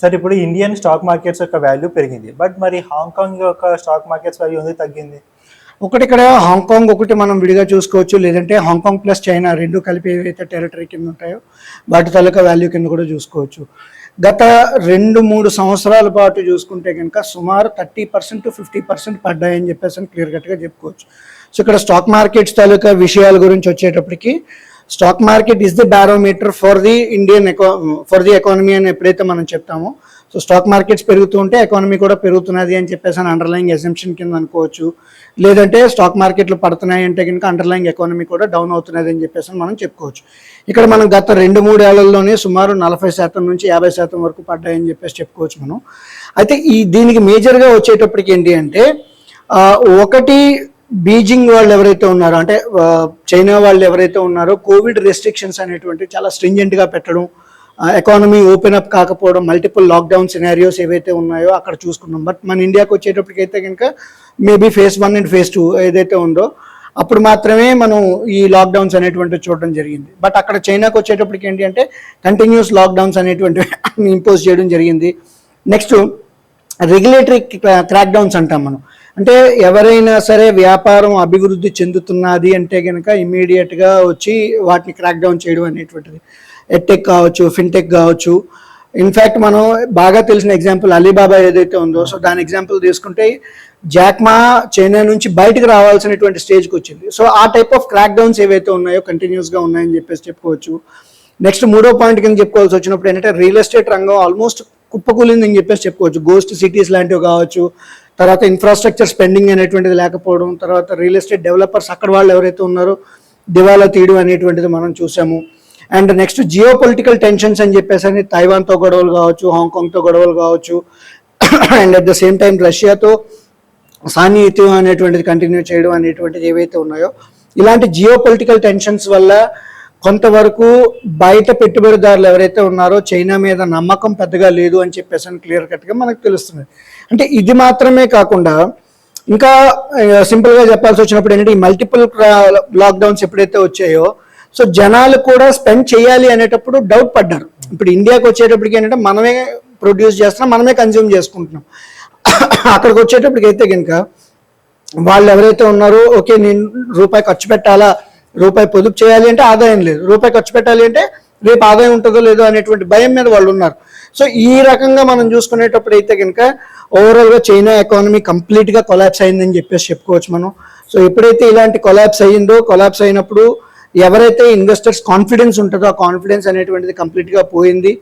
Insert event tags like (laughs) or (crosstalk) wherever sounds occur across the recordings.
Sir ఇప్పుడు Indian stock markets యొక్క value పెరిగింది. బట్ మరి హాంకాంగ్ యొక్క స్టాక్ మార్కెట్స్ వాల్యూ అనేది తగ్గింది? ఒకటి ఇక్కడ హాంకాంగ్ ఒకటి మనం విడిగా చూసుకోవచ్చు. లేదంటే హాంకాంగ్ ప్లస్ చైనా రెండు కలిపి ఏవైతే టెరిటరీ కింద ఉంటాయో వాటి తాలూకా వాల్యూ కింద కూడా చూసుకోవచ్చు. గత రెండు మూడు సంవత్సరాల పాటు చూసుకుంటే కనుక సుమారు thirty percent to fifty percent పడ్డాయని చెప్పేసి క్లియర్ కట్గా చెప్పుకోవచ్చు. సో ఇక్కడ స్టాక్ మార్కెట్స్ తాలూకా విషయాల గురించి వచ్చేటప్పటికి stock market is the barometer for the Indian eco for the economy అని ఎప్పుడైతే మనం చెప్తామో సో స్టాక్ మార్కెట్స్ పెరుగుతూ ఉంటే ఎకానమీ కూడా పెరుగుతున్నది అని చెప్పేసి అని అండర్లైంగ్ ఎజంప్షన్ కింద అనుకోవచ్చు. లేదంటే స్టాక్ మార్కెట్లు పడుతున్నాయి అంటే కనుక అండర్లైంగ్ ఎకానమీ కూడా డౌన్ అవుతున్నది అని చెప్పేసి మనం చెప్పుకోవచ్చు. ఇక్కడ మనం గత రెండు మూడు ఏళ్ళలోనే సుమారు నలభై శాతం నుంచి యాభై శాతం వరకు పడ్డాయని చెప్పేసి చెప్పుకోవచ్చు మనం. అయితే ఈ దీనికి మేజర్గా వచ్చేటప్పటికి ఏంటి అంటే ఒకటి బీజింగ్ వాళ్ళు ఎవరైతే ఉన్నారో అంటే చైనా వాళ్ళు ఎవరైతే ఉన్నారో కోవిడ్ రెస్ట్రిక్షన్స్ అనేటువంటి చాలా స్ట్రింజెంట్గా పెట్టడం ఎకానమీ ఓపెన్ అప్ కాకపోవడం మల్టిపుల్ లాక్డౌన్ సినారియోస్ ఏవైతే ఉన్నాయో అక్కడ చూసుకున్నాం. బట్ మన ఇండియాకి వచ్చేటప్పటికైతే కనుక maybe phase one and phase two ఏదైతే ఉందో అప్పుడు మాత్రమే మనం ఈ లాక్డౌన్స్ అనేటువంటివి చూడడం జరిగింది. బట్ అక్కడ చైనాకి వచ్చేటప్పటికి ఏంటి అంటే కంటిన్యూస్ లాక్డౌన్స్ అనేటువంటివి (laughs) ఇంపోజ్ చేయడం జరిగింది. నెక్స్ట్ రెగ్యులేటరీ క్రాక్ డౌన్స్ అంటాం మనం. అంటే ఎవరైనా సరే వ్యాపారం అభివృద్ధి చెందుతున్నది అంటే కనుక ఇమీడియట్గా వచ్చి వాటిని క్రాక్ డౌన్ చేయడం అనేటువంటిది. ఎట్టెక్ కావచ్చు ఫిన్టెక్ కావచ్చు. ఇన్ఫ్యాక్ట్ మనం బాగా తెలిసిన ఎగ్జాంపుల్ అలీబాబా ఏదైతే ఉందో సో దాని ఎగ్జాంపుల్ తీసుకుంటే జాక్మా చైనా నుంచి బయటకు రావాల్సినటువంటి స్టేజ్కి వచ్చింది. సో ఆ టైప్ ఆఫ్ క్రాక్ డౌన్స్ ఏవైతే ఉన్నాయో కంటిన్యూస్గా ఉన్నాయని చెప్పేసి చెప్పుకోవచ్చు. నెక్స్ట్ మూడో పాయింట్ కింద చెప్పుకోవాల్సి వచ్చినప్పుడు ఏంటంటే రియల్ ఎస్టేట్ రంగం ఆల్మోస్ట్ కుప్పకూలింది అని చెప్పేసి చెప్పుకోవచ్చు. గోస్ట్ సిటీస్ లాంటివి కావచ్చు తర్వాత ఇన్ఫ్రాస్ట్రక్చర్ స్పెండింగ్ అనేటువంటిది లేకపోవడం తర్వాత రియల్ ఎస్టేట్ డెవలపర్స్ అక్కడ వాళ్ళు ఎవరైతే ఉన్నారో దివాలా తీయడం అనేటువంటిది మనం చూసాము. And next geopolitical tensions అని చెప్పేసి అని తైవాన్తో గొడవలు కావచ్చు హాంకాంగ్తో గొడవలు కావచ్చు and at the same time రష్యాతో సాన్నిహిత్యం అనేటువంటిది కంటిన్యూ చేయడం అనేటువంటిది ఏవైతే ఉన్నాయో ఇలాంటి జియో పొలిటికల్ టెన్షన్స్ వల్ల కొంతవరకు బయట పెట్టుబడిదారులు ఎవరైతే ఉన్నారో చైనా మీద నమ్మకం పెద్దగా లేదు అని చెప్పేసి అని క్లియర్ కట్గా మనకు తెలుస్తుంది. అంటే ఇది మాత్రమే కాకుండా ఇంకా సింపుల్గా చెప్పాల్సి వచ్చినప్పుడు ఏంటంటే ఈ మల్టిపుల్ లాక్డౌన్స్ ఎప్పుడైతే వచ్చాయో సో జనాలు కూడా స్పెండ్ చేయాలి అనేటప్పుడు డౌట్ పడ్డారు. ఇప్పుడు ఇండియాకి వచ్చేటప్పటికి ఏంటంటే మనమే ప్రొడ్యూస్ చేస్తున్నాం మనమే కన్జ్యూమ్ చేసుకుంటున్నాం. అక్కడికి వచ్చేటప్పటికి అయితే కనుక వాళ్ళు ఎవరైతే ఉన్నారో ఓకే నేను రూపాయి ఖర్చు పెట్టాలా రూపాయి పొదుపు చేయాలి అంటే ఆదాయం లేదు. రూపాయి ఖర్చు పెట్టాలి అంటే రేపు ఆదాయం ఉంటుందో లేదో అనేటువంటి భయం మీద వాళ్ళు ఉన్నారు. సో ఈ రకంగా మనం చూసుకునేటప్పుడు అయితే కనుక ఓవరాల్గా చైనా ఎకానమీ కంప్లీట్గా కొలాప్స్ అయిందని చెప్పేసి చెప్పుకోవచ్చు మనం. సో ఎప్పుడైతే ఇలాంటి కొలాప్స్ అయ్యిందో కొలాప్స్ అయినప్పుడు ఎవరైతే ఇన్వెస్టర్స్ కాన్ఫిడెన్స్ ఉంటుందో ఆ కాన్ఫిడెన్స్ అనేటువంటిది కంప్లీట్గా పోయింది.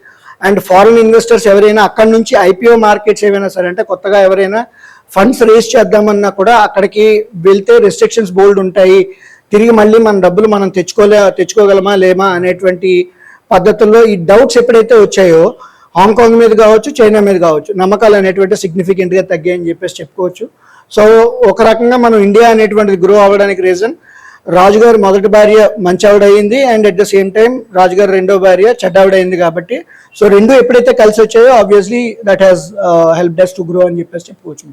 అండ్ ఫారిన్ ఇన్వెస్టర్స్ ఎవరైనా అక్కడ నుంచి ఐపీఓ మార్కెట్స్ ఏవైనా సరే అంటే కొత్తగా ఎవరైనా ఫండ్స్ రేస్ చేద్దామన్నా కూడా అక్కడికి వెళ్తే రెస్ట్రిక్షన్స్ బోల్డ్ ఉంటాయి. తిరిగి మళ్ళీ మన డబ్బులు మనం తెచ్చుకోలే తెచ్చుకోగలమా లేమా అనేటువంటి పద్ధతుల్లో ఈ డౌట్స్ ఎప్పుడైతే వచ్చాయో హాంకాంగ్ మీద కావచ్చు చైనా మీద కావచ్చు నమ్మకాలు అనేటువంటి సిగ్నిఫికెంట్గా తగ్గాయని చెప్పేసి చెప్పుకోవచ్చు. సో ఒక రకంగా మనం ఇండియా అనేటువంటిది గ్రో అవ్వడానికి రీజన్ రాజుగారు మొదటి భార్య మంచి ఆవిడ అయింది and at the same time రాజుగారు రెండో భార్య చెడ్డావిడ అయింది కాబట్టి సో రెండు ఎప్పుడైతే కలిసి వచ్చాయో obviously that has helped to grow అని చెప్పేసి చెప్పుకోవచ్చు.